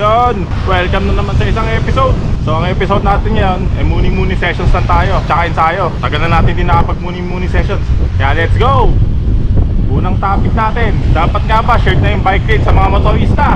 Yon, welcome na naman sa isang episode. So ang episode natin ngayon, eh muni-muni sessions lang tayo, tsaka ensayo. Tagal na natin din nakapag muni-muni sessions. Kaya let's go! Unang topic natin, dapat nga ba shared na yung bike lane sa mga motorista?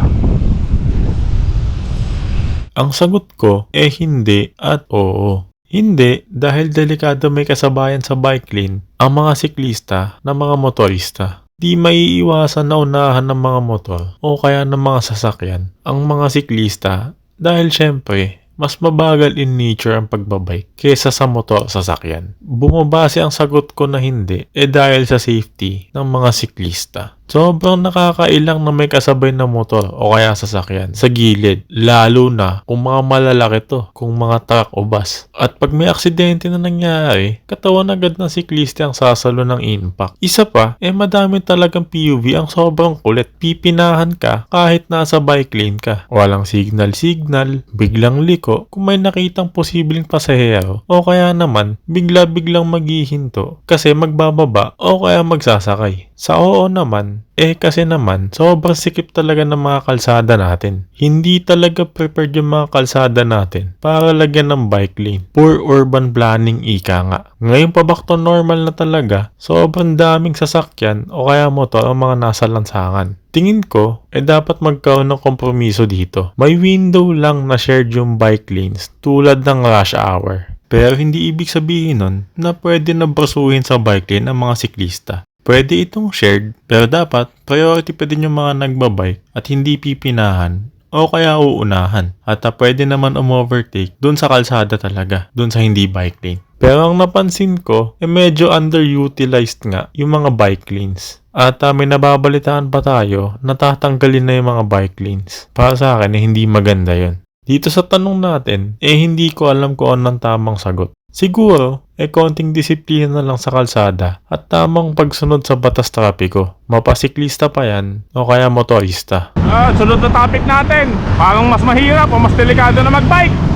Ang sagot ko eh hindi at oo. Hindi dahil delikado may kasabayan sa bike lane ang mga siklista na mga motorista. Di maiiwasan na unahan ng mga motor o kaya ng mga sasakyan ang mga siklista dahil syempre mas mabagal in nature ang pagbabike kesa sa motor sasakyan. Bumabase ang sagot ko na hindi eh dahil sa safety ng mga siklista. Sobrang nakakailang na may kasabay na motor o kaya sasakyan sa gilid. Lalo na kung mga malalaki to, kung mga truck o bus. At pag may aksidente na nangyari, katawan agad ng siklista ang sasalo ng impact. Isa pa, eh madami talagang PUV ang sobrang kulit. Pipinahan ka kahit nasa bike lane ka. Walang signal-signal, biglang liko kung may nakitang posibleng pasahero o kaya naman bigla-biglang maghihinto kasi magbababa o kaya magsasakay. Sa oo naman, eh kasi naman, sobrang sikip talaga ng mga kalsada natin. Hindi talaga prepared yung mga kalsada natin para lagyan ng bike lane. Poor urban planning ika nga. Ngayon pa back to normal na talaga, sobrang daming sasakyan o kaya motor ang mga nasa lansangan. Tingin ko, eh dapat magkaroon ng kompromiso dito. May window lang na shared yung bike lanes tulad ng rush hour. Pero hindi ibig sabihin nun na pwede na brasuhin sa bike lane ang mga siklista. Pwede itong shared, pero dapat priority pa din yung mga nagbabike at hindi pipinahan o kaya uunahan. At ah, pwede naman umovertake dun sa kalsada talaga, dun sa hindi bike lane. Pero ang napansin ko, eh medyo underutilized nga yung mga bike lanes. At ah, may nababalitaan pa tayo na tatanggalin na yung mga bike lanes. Para sa akin, eh, hindi maganda yon. Dito sa tanong natin, eh hindi ko alam kung anong tamang sagot. Siguro, eh konting disiplina na lang sa kalsada at tamang pagsunod sa batas trapiko. Mapasiklista pa yan o kaya motorista. Ah, sunod na topic natin. Parang mas mahirap o mas delikado na magbike.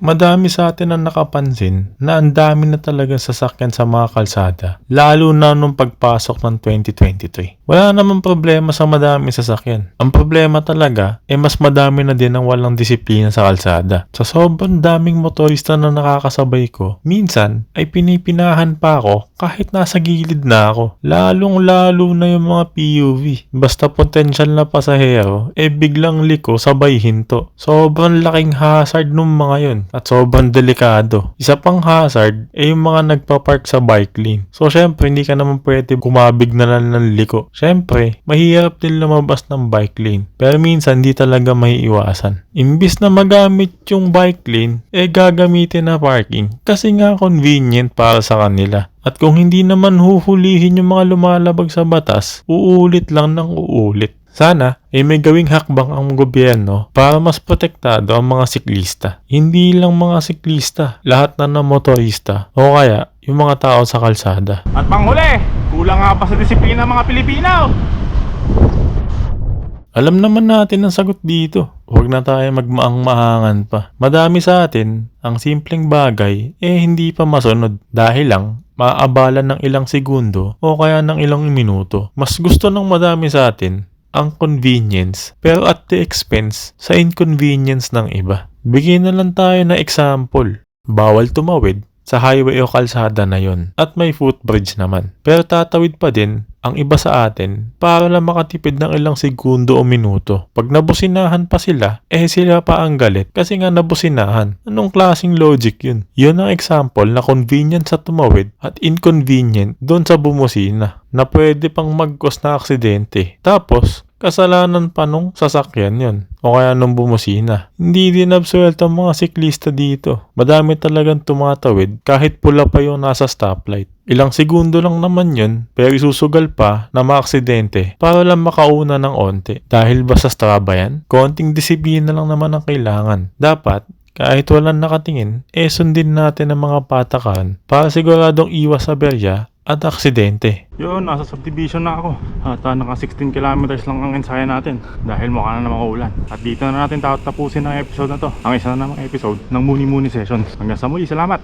Madami sa atin ang nakapansin na ang dami na talaga sasakyan sa mga kalsada, lalo na nung pagpasok ng 2023. Wala namang problema sa madami sasakyan. Ang problema talaga ay mas madami na din ang walang disiplina sa kalsada. Sa sobrang daming motorista na nakakasabay ko, minsan ay pinipinahan pa ako kahit nasa gilid na ako. Lalong lalo na yung mga PUV. Basta potential na pasahero, eh biglang liko sabay hinto. Sobrang laking hazard nung mga yun at sobrang delikado. Isa pang hazard ay yung mga nagpa-park sa bike lane. So syempre hindi ka naman pwede kumabig na lang ng liko. Syempre, mahirap din lumabas ng bike lane. Pero minsan hindi talaga may iwasan. Imbis na magamit yung bike lane, eh gagamitin na parking. Kasi nga convenient para sa kanila. At kung hindi naman huhulihin yung mga lumalabag sa batas, uulit lang ng uulit. Sana ay may gawing hakbang ang gobyerno para mas protektado ang mga siklista. Hindi lang mga siklista, lahat na ng motorista o kaya yung mga tao sa kalsada. At panghuli, kulang nga pa sa disiplina ng mga Pilipino. Alam naman natin ang sagot dito. Huwag na tayo magmaang-mahangan pa. Madami sa atin, ang simpleng bagay eh hindi pa masunod dahil lang maaabala ng ilang segundo o kaya ng ilang minuto. Mas gusto ng madami sa atin ang convenience pero at the expense sa inconvenience ng iba. Bigyan na lang tayo na example. Bawal tumawid sa highway o kalsada na yon at may footbridge naman. Pero tatawid pa din ang iba sa atin para lang makatipid ng ilang segundo o minuto. Pag nabusinahan pa sila, eh sila pa ang galit kasi nga nabusinahan. Anong klaseng logic yun? Yun ang example na convenient sa tumawid at inconvenient doon sa bumusina na pwede pang mag-cause na aksidente. Tapos, kasalanan pa nung sasakyan yon o kaya nung bumusina. Hindi din absuelto ang mga siklista dito. Madami talagang tumatawid kahit pula pa yung nasa stoplight. Ilang segundo lang naman yun, pero isusugal pa na maaksidente para lang makauna ng onte. Dahil ba sa Strava yan? Konting disiplina lang naman ang kailangan. Dapat, kahit walang nakatingin, eh sundin natin ang mga patakan para siguradong iwas sa berya at aksidente. Yun, nasa subdivision na ako. At ah, naka 16 kilometers lang ang ensaya natin dahil mukha na namang ulan. At dito na natin tatapusin ang episode na to. Ang isa na namang episode ng Muni Muni Sessions. Hanggang sa muli, salamat!